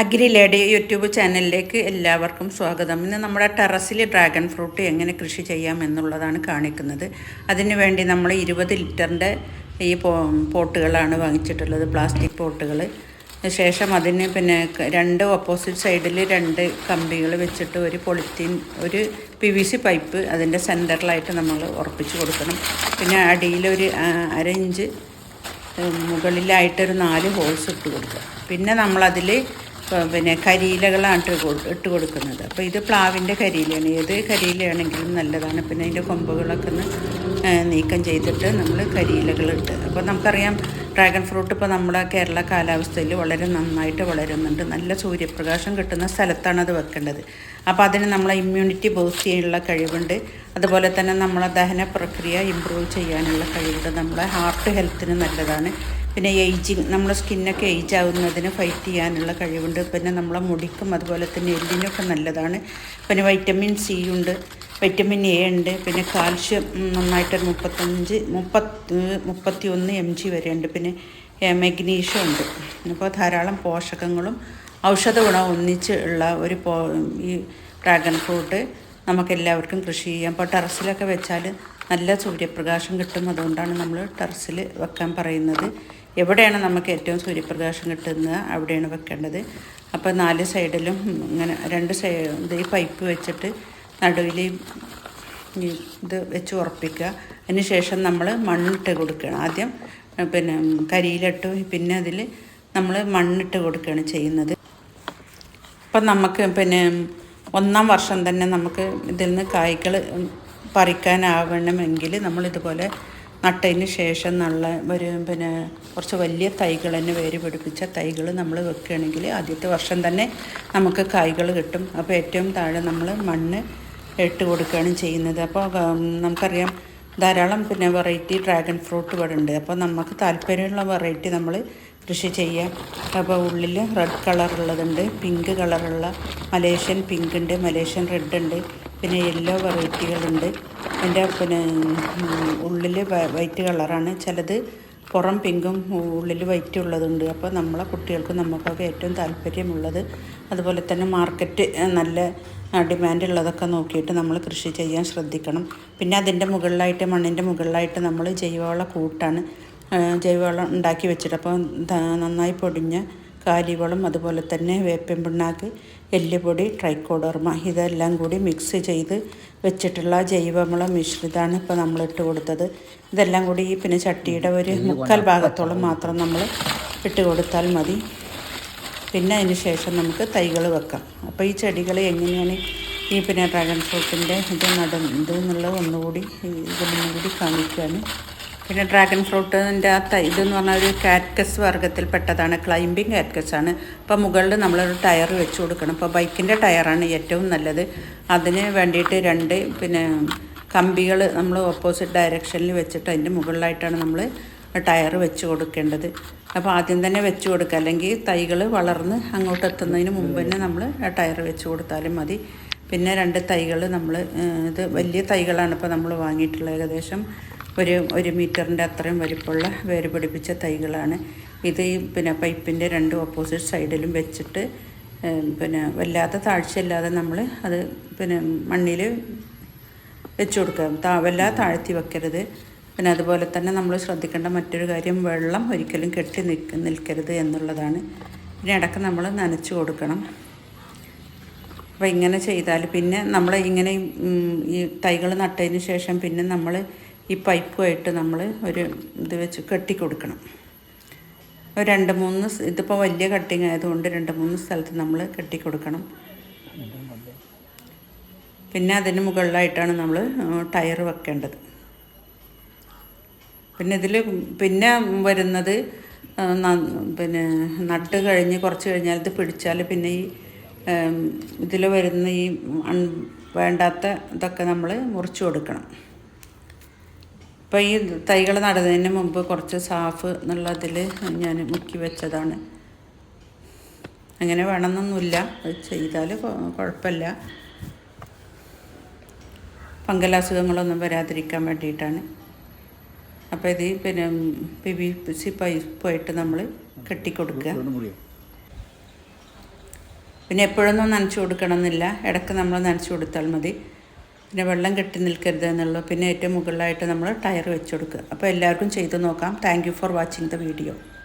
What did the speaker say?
Agri lady YouTube ചാനലിലേക്ക് എല്ലാവർക്കും സ്വാഗതം. ഇന്ന് നമ്മുടെ ടെറസിൽ ഡ്രാഗൺ ഫ്രൂട്ട് എങ്ങനെ കൃഷി ചെയ്യാം എന്നുള്ളതാണ് കാണിക്കുന്നത്. അതിനുവേണ്ടി നമ്മൾ ഇരുപത് ലിറ്ററിന്റെ ഈ പോട്ടുകളാണ് വാങ്ങിച്ചിട്ടുള്ളത് പ്ലാസ്റ്റിക് പോട്ടുകൾ ശേഷം അതിന് പിന്നെ രണ്ട് ഓപ്പോസിറ്റ് സൈഡിൽ രണ്ട് കമ്പികൾ വെച്ചിട്ട് ഒരു പൊളിത്തീൻ ഒരു പി വി സി പൈപ്പ് അതിന്റെ സെന്ററിലായിട്ട് നമ്മൾ ഉറപ്പിച്ച് കൊടുക്കണം. പിന്നെ അടിയിലൊരു അരഞ്ച് മുകളിലായിട്ടൊരു നാല് ഹോൾസ് ഇട്ട് കൊടുക്കുക. പിന്നെ നമ്മളതിൽ പിന്നെ കരിയിലകളാണ് ഇട്ട് കൊടുക്കുന്നത്. അപ്പോൾ ഇത് പ്ലാവിന്റെ കരിയിലാണ് ഏത് കരിയിലയാണെങ്കിലും നല്ലതാണ്. പിന്നെ അതിന്റെ കൊമ്പുകളൊക്കെ ഒന്ന് നീക്കം ചെയ്തിട്ട് നമ്മൾ കരിയിലകളിട്ട് അപ്പോൾ നമുക്കറിയാം ഡ്രാഗൺ ഫ്രൂട്ട് ഇപ്പോൾ നമ്മുടെ കേരള കാലാവസ്ഥയിൽ വളരെ നന്നായിട്ട് വളരുന്നുണ്ട്. നല്ല സൂര്യപ്രകാശം കിട്ടുന്ന സ്ഥലത്താണ് അത് വെക്കേണ്ടത്. അപ്പോൾ അതിന് നമ്മളെ ഇമ്മ്യൂണിറ്റി ബൂസ്റ്റ് ചെയ്യാനുള്ള കഴിവുണ്ട്. അതുപോലെ തന്നെ നമ്മളെ ദഹന പ്രക്രിയ ഇമ്പ്രൂവ് ചെയ്യാനുള്ള കഴിവുണ്ട്. നമ്മളെ ഹാർട്ട് ഹെൽത്തിന് നല്ലതാണ്. പിന്നെ ഏജിങ് നമ്മുടെ സ്കിന്നൊക്കെ ഏജ് ആവുന്നതിന് ഫൈറ്റ് ചെയ്യാനുള്ള കഴിവുണ്ട്. പിന്നെ നമ്മളെ മുടിക്കും അതുപോലെ തന്നെ എല്ലിനൊക്കെ നല്ലതാണ്. പിന്നെ വൈറ്റമിൻ സി ഉണ്ട്. വൈറ്റമിൻ എ ഉണ്ട് പിന്നെ കാൽഷ്യം നന്നായിട്ട് മുപ്പത്തഞ്ച് മുപ്പത്തി മുപ്പത്തി ഒന്ന് എം ജി വരെ ഉണ്ട് പിന്നെ മെഗ്നീഷ്യം ഉണ്ട്. അപ്പോൾ ധാരാളം പോഷകങ്ങളും ഔഷധ ഗുണം ഒന്നിച്ച് ഉള്ള ഒരു പോ ഈ ഡ്രാഗൺ ഫ്രൂട്ട് നമുക്കെല്ലാവർക്കും കൃഷി ചെയ്യാം. അപ്പോൾ ടെറസിലൊക്കെ വെച്ചാൽ നല്ല സൂര്യപ്രകാശം കിട്ടും അതുകൊണ്ടാണ് നമ്മൾ ടെറസിൽ വെക്കാൻ പറയുന്നത്. എവിടെയാണ് നമുക്ക് ഏറ്റവും സൂര്യപ്രകാശം കിട്ടുന്നത് അവിടെയാണ് വെക്കേണ്ടത്. അപ്പോൾ നാല് സൈഡിലും ഇങ്ങനെ രണ്ട് സൈഡ് ഈ പൈപ്പ് വെച്ചിട്ട് നടുവിൽ ഇത് വെച്ച് ഉറപ്പിക്കുക. അതിന് ശേഷം നമ്മൾ മണ്ണിട്ട് കൊടുക്കുകയാണ് ആദ്യം പിന്നെ കരിയിലിട്ട് പിന്നെ അതിൽ നമ്മൾ മണ്ണിട്ട് കൊടുക്കുകയാണ് ചെയ്യുന്നത്. അപ്പം നമുക്ക് പിന്നെ ഒന്നാം വർഷം തന്നെ നമുക്ക് ഇതിൽ നിന്ന് കായ്കൾ പറിക്കാനാവണമെങ്കിൽ നമ്മളിതുപോലെ നട്ടതിന് ശേഷം നല്ല ഒരു പിന്നെ കുറച്ച് വലിയ തൈകൾ തന്നെ വേര് പിടിപ്പിച്ച തൈകൾ നമ്മൾ വെക്കുകയാണെങ്കിൽ ആദ്യത്തെ വർഷം തന്നെ നമുക്ക് കായ്കൾ കിട്ടും. അപ്പോൾ ഏറ്റവും താഴെ നമ്മൾ മണ്ണ് ഇട്ട് കൊടുക്കുകയാണ് ചെയ്യുന്നത്. അപ്പോൾ നമുക്കറിയാം ധാരാളം പിന്നെ വെറൈറ്റി ഡ്രാഗൺ ഫ്രൂട്ട് ഇവിടെ ഉണ്ട് അപ്പോൾ നമുക്ക് താല്പര്യമുള്ള വെറൈറ്റി നമ്മൾ കൃഷി ചെയ്യാം. അപ്പോൾ ഉള്ളിൽ റെഡ് കളറുള്ളതുണ്ട് പിങ്ക് കളറുള്ള മലേഷ്യൻ പിങ്ക് ഉണ്ട് മലേഷ്യൻ റെഡ് ഉണ്ട് പിന്നെ യെല്ലോ വെറൈറ്റികളുണ്ട് എന്റെ പിന്നെ ഉള്ളിൽ വൈറ്റ് കളറാണ് ചിലത് പുറം പിങ്കും ഉള്ളിൽ വൈറ്റ് ഉള്ളതുണ്ട്. അപ്പോൾ നമ്മളെ കുട്ടികൾക്ക് നമുക്കൊക്കെ ഏറ്റവും താല്പര്യമുള്ളത് അതുപോലെ തന്നെ മാർക്കറ്റ് നല്ല ഡിമാൻഡ് ഉള്ളതൊക്കെ നോക്കിയിട്ട് നമ്മൾ കൃഷി ചെയ്യാൻ ശ്രദ്ധിക്കണം. പിന്നെ അതിന്റെ മുകളിലായിട്ട് മണ്ണിന്റെ മുകളിലായിട്ട് നമ്മൾ ജൈവവള കൂട്ടാണ് ജൈവവളം ഉണ്ടാക്കി വെച്ചിട്ട്. അപ്പോൾ നന്നായി പൊടിഞ്ഞ കാലിവളം അതുപോലെ തന്നെ വേപ്പിൻ പിണ്ണാക്ക് എല്ലുപൊടി ട്രൈക്കോഡർമ ഇതെല്ലാം കൂടി മിക്സ് ചെയ്ത് വെച്ചിട്ടുള്ള ജൈവവള മിശ്രിതമാണ് ഇപ്പോൾ നമ്മൾ ഇട്ട് കൊടുത്തത്. ഇതെല്ലാം കൂടി ഈ പിന്നെ ചട്ടിയുടെ ഒരു മുക്കാൽ ഭാഗത്തോളം മാത്രം നമ്മൾ ഇട്ട് കൊടുത്താൽ മതി. പിന്നെ അതിന് ശേഷം നമുക്ക് തൈകൾ വെക്കാം. അപ്പോൾ ഈ ചെടികൾ എങ്ങനെയാണ് ഈ പിന്നെ ഡ്രാഗൺ ഫ്രൂട്ടിന്റെ ഇത് നടും ഇത് എന്നുള്ളത് ഒന്നുകൂടി ഇതിനും കൂടി കാണിക്കുകയാണ്. പിന്നെ ഡ്രാഗൺ ഫ്രൂട്ടിന്റെ ആ ഇതെന്ന് പറഞ്ഞാൽ ഒരു കാറ്റ്കസ് വർഗത്തിൽപ്പെട്ടതാണ്. ക്ലൈംബിംഗ് കാറ്റ്കസ് ആണ്. അപ്പോൾ മുകളിൽ നമ്മളൊരു ടയർ വെച്ച് കൊടുക്കണം. അപ്പോൾ ബൈക്കിന്റെ ടയറാണ് ഏറ്റവും നല്ലത്. അതിന് വേണ്ടിയിട്ട് രണ്ട് പിന്നെ കമ്പികൾ നമ്മൾ ഓപ്പോസിറ്റ് ഡയറക്ഷനിൽ വെച്ചിട്ട് അതിന്റെ മുകളിലായിട്ടാണ് നമ്മൾ ടയർ വെച്ച് കൊടുക്കേണ്ടത്. അപ്പോൾ ആദ്യം തന്നെ വെച്ച് കൊടുക്കുക. അല്ലെങ്കിൽ തൈകൾ വളർന്ന് അങ്ങോട്ട് എത്തുന്നതിന് മുമ്പ് തന്നെ നമ്മൾ ആ ടയർ വെച്ച് കൊടുത്താലും മതി. പിന്നെ രണ്ട് തൈകൾ നമ്മൾ ഇത് വലിയ തൈകളാണ് ഇപ്പോൾ നമ്മൾ വാങ്ങിയിട്ടുള്ളത് ഏകദേശം ഒരു ഒരു മീറ്ററിന്റെ അത്രയും വലിപ്പമുള്ള വേര് പിടിപ്പിച്ച തൈകളാണ്. ഇത് പിന്നെ പൈപ്പിന്റെ രണ്ട് ഓപ്പോസിറ്റ് സൈഡിലും വെച്ചിട്ട് പിന്നെ വല്ലാത്ത താഴ്ചയില്ലാതെ നമ്മൾ അത് പിന്നെ മണ്ണിൽ വെച്ച് കൊടുക്കുക. താ വല്ലാതെ താഴ്ത്തി വെക്കരുത്. പിന്നെ അതുപോലെ തന്നെ നമ്മൾ ശ്രദ്ധിക്കേണ്ട മറ്റൊരു കാര്യം വെള്ളം ഒരിക്കലും കെട്ടി നിൽക്ക നിൽക്കരുത് എന്നുള്ളതാണ്. പിന്നെ ഇടയ്ക്ക് നമ്മൾ നനച്ചു കൊടുക്കണം. അപ്പോൾ ഇങ്ങനെ ചെയ്താൽ പിന്നെ നമ്മൾ ഇങ്ങനെ ഈ തൈകൾ നട്ടതിന് ശേഷം പിന്നെ നമ്മൾ ഈ പൈപ്പുമായിട്ട് നമ്മൾ ഒരു ഇത് വെച്ച് കെട്ടി കൊടുക്കണം രണ്ട് മൂന്ന് ഇതിപ്പോൾ വലിയ കട്ടിങ് ആയതുകൊണ്ട് രണ്ട് മൂന്ന് സ്ഥലത്ത് നമ്മൾ കെട്ടി കൊടുക്കണം പിന്നെ അതിന് മുകളിലായിട്ടാണ് നമ്മൾ ടയർ വെക്കേണ്ടത്. പിന്നെ ഇതിൽ പിന്നെ വരുന്നത് പിന്നെ നട്ട് കഴിഞ്ഞ് കുറച്ച് കഴിഞ്ഞാൽ ഇത് പിടിച്ചാൽ പിന്നെ ഈ ഇതിൽ വരുന്ന ഈ വേണ്ടാത്ത ഇതൊക്കെ നമ്മൾ മുറിച്ച് കൊടുക്കണം. ഇപ്പോൾ ഈ തൈകൾ നടുന്നതിന് മുമ്പ് കുറച്ച് സാഫ് എന്നുള്ളതിൽ ഞാൻ മുക്കി വെച്ചതാണ്. അങ്ങനെ വേണമെന്നൊന്നുമില്ല. അത് ചെയ്താൽ കുഴപ്പമില്ല കുഴപ്പമില്ല. പങ്കലാസുഖങ്ങളൊന്നും വരാതിരിക്കാൻ വേണ്ടിയിട്ടാണ്. അപ്പോൾ ഇത് പിന്നെ പി വി സി പൈപ്പായിട്ട് നമ്മൾ കെട്ടിക്കൊടുക്കുക. പിന്നെ എപ്പോഴൊന്നും നനച്ചു കൊടുക്കണമെന്നില്ല. ഇടയ്ക്ക് നമ്മൾ നനച്ചു കൊടുത്താൽ മതി. പിന്നെ വെള്ളം കെട്ടി നിൽക്കരുത് എന്നുള്ളത്. പിന്നെ ഏറ്റവും മുകളിലായിട്ട് നമ്മൾ ടയർ വെച്ച് കൊടുക്കുക. അപ്പോൾ എല്ലാവർക്കും ചെയ്തു നോക്കാം. Thank for watching the video